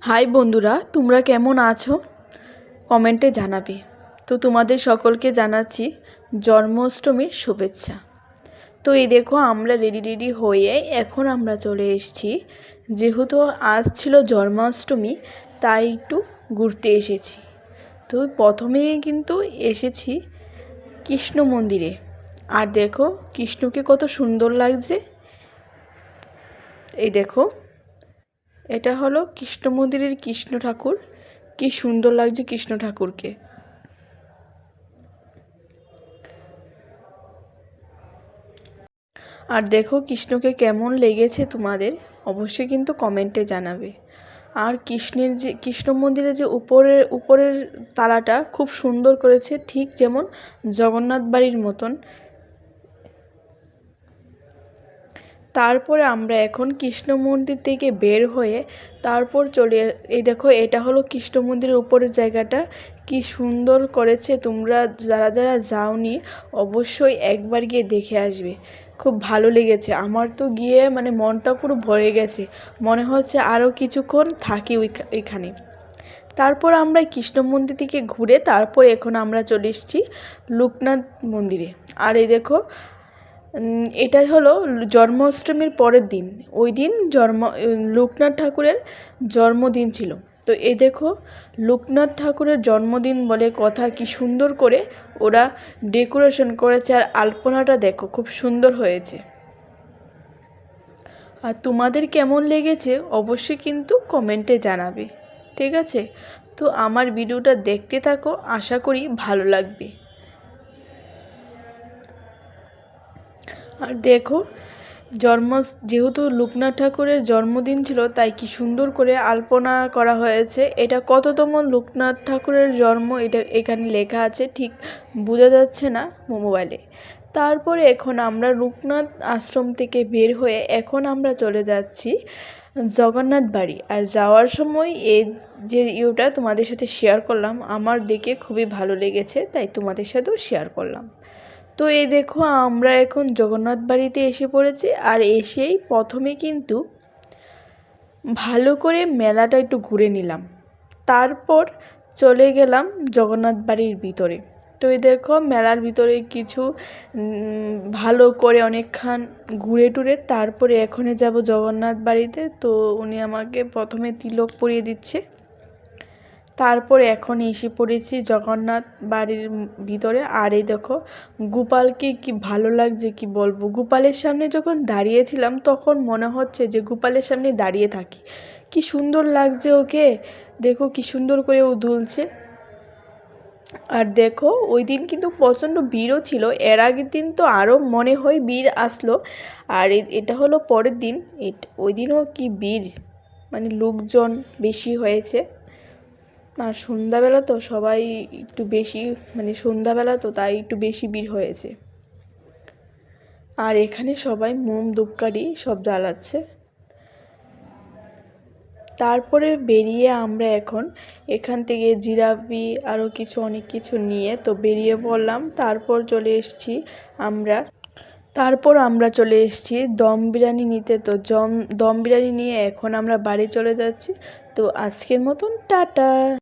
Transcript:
High বন্ধুরা, তোমরা কেমন আছো? কমেন্টে জানাবে। তো তোমাদের সকলকে জানাচ্ছি জন্মাষ্টমীর শুভেচ্ছা। তো এই দেখো, আমরা রেডি রেডি হয়ে এখন আমরা চলে এসেছি। যেহেতু আজ ছিল জন্মাষ্টমী, তাই একটু ঘুরতে এসেছি। তো প্রথমে কিন্তু এসেছি কৃষ্ণ মন্দিরে। আর দেখো, কৃষ্ণকে কত সুন্দর লাগছে। এই দেখো এটা হলো কৃষ্ণ মন্দিরের কৃষ্ণ ঠাকুর। কি সুন্দর লাগছে কৃষ্ণ ঠাকুরকে। আর দেখো কৃষ্ণকে কেমন লেগেছে তোমাদের, অবশ্যই কিন্তু কমেন্টে জানাবে। আর কৃষ্ণের যে, কৃষ্ণ মন্দিরের যে উপরের উপরের তালাটা খুব সুন্দর করেছে, ঠিক যেমন জগন্নাথ বাড়ির মতন। তারপরে আমরা এখন কৃষ্ণ মন্দির থেকে বের হয়ে তারপর চলে এই দেখো, এটা হলো কৃষ্ণ মন্দিরের উপরের জায়গাটা। কি সুন্দর করেছে তোমরা যারা যারা যাওনি, অবশ্যই একবার গিয়ে দেখে আসবে। খুব ভালো লেগেছে। আমার তো গিয়ে মানে মনটা পুরো ভরে গেছে। মনে হচ্ছে আরও কিছুক্ষণ থাকি ওই এখানে। তারপর আমরা কৃষ্ণ মন্দির থেকে ঘুরে তারপর এখন আমরা চলে এসেছি লোকনাথ মন্দিরে। আর এই দেখো এটা হলো জন্মাষ্টমীর পরের দিন। ওই দিন জন্ম, লোকনাথ ঠাকুরের জন্মদিন ছিল। তো এ দেখো, লোকনাথ ঠাকুরের জন্মদিন বলে কথা কি সুন্দর করে ওরা ডেকোরেশন করেছে আর আলপনাটা দেখো খুব সুন্দর হয়েছে। আর তোমাদের কেমন লেগেছে অবশ্যই কিন্তু কমেন্টে জানাবে, ঠিক আছে? তো আমার ভিডিওটা দেখতে থাকো, আশা করি ভালো লাগবে। আর দেখো, জন্ম, যেহেতু লোকনাথ ঠাকুরের জন্মদিন ছিল, তাই কি সুন্দর করে আলপনা করা হয়েছে। এটা কততম লোকনাথ ঠাকুরের জন্ম, এটা এখানে লেখা আছে, ঠিক বোঝা যাচ্ছে না মোবাইলে। তারপরে এখন আমরা লোকনাথ আশ্রম থেকে বের হয়ে এখন আমরা চলে যাচ্ছি জগন্নাথ বাড়ি। আর যাওয়ার সময় এই যে ইউটা তোমাদের সাথে শেয়ার করলাম, আমার দেখে খুবই ভালো লেগেছে, তাই তোমাদের সাথেও শেয়ার করলাম। তো এই দেখো, আমরা এখন জগন্নাথ বাড়িতে এসে পড়েছি আর এসেই প্রথমে কিন্তু ভালো করে মেলাটা একটু ঘুরে নিলাম। তারপর চলে গেলাম জগন্নাথ বাড়ির ভিতরে। তো এই দেখো, মেলার ভিতরে কিছু ভালো করে অনেকক্ষণ ঘুরে টুরে তারপরে এখনে যাব জগন্নাথ বাড়িতে। তো উনি আমাকে প্রথমে তিলক পরিয়ে দিচ্ছে। তারপর এখন এসে পড়েছি জগন্নাথ বাড়ির ভিতরে। আর এই দেখো, গোপালকে কি ভালো লাগছে কি বলব? গোপালের সামনে যখন দাঁড়িয়েছিলাম, তখন মনে হচ্ছে যে গোপালের সামনে দাঁড়িয়ে থাকি। কি সুন্দর লাগছে ওকে। দেখো কি সুন্দর করে ও দুলছে। আর দেখো, ওই দিন কিন্তু প্রচণ্ড ভিড়ও ছিল। এর আগের দিন তো আরও মনে হয় ভিড় আসলো। আর এটা হলো পরের দিন। ওই দিনও কি ভিড়? মানে লোকজন বেশি হয়েছে। আর সন্ধ্যাবেলা তো সবাই একটু বেশি মানে সন্ধ্যাবেলা তো তাই একটু বেশি ভিড় হয়েছে। আর এখানে সবাই মোম ধূপকাঠি সব জ্বালাচ্ছে। তারপরে বেরিয়ে আমরা এখন এখান থেকে জিরাপি আরও কিছু, অনেক কিছু নিয়ে তো বেরিয়ে পড়লাম। তারপর চলে এসেছি আমরা, তারপর আমরা চলে এসেছি দম বিরিয়ানি নিতে। তো জম, দম বিরিয়ানি নিয়ে এখন আমরা বাড়ি চলে যাচ্ছি। তো আজকের মতন টাটা।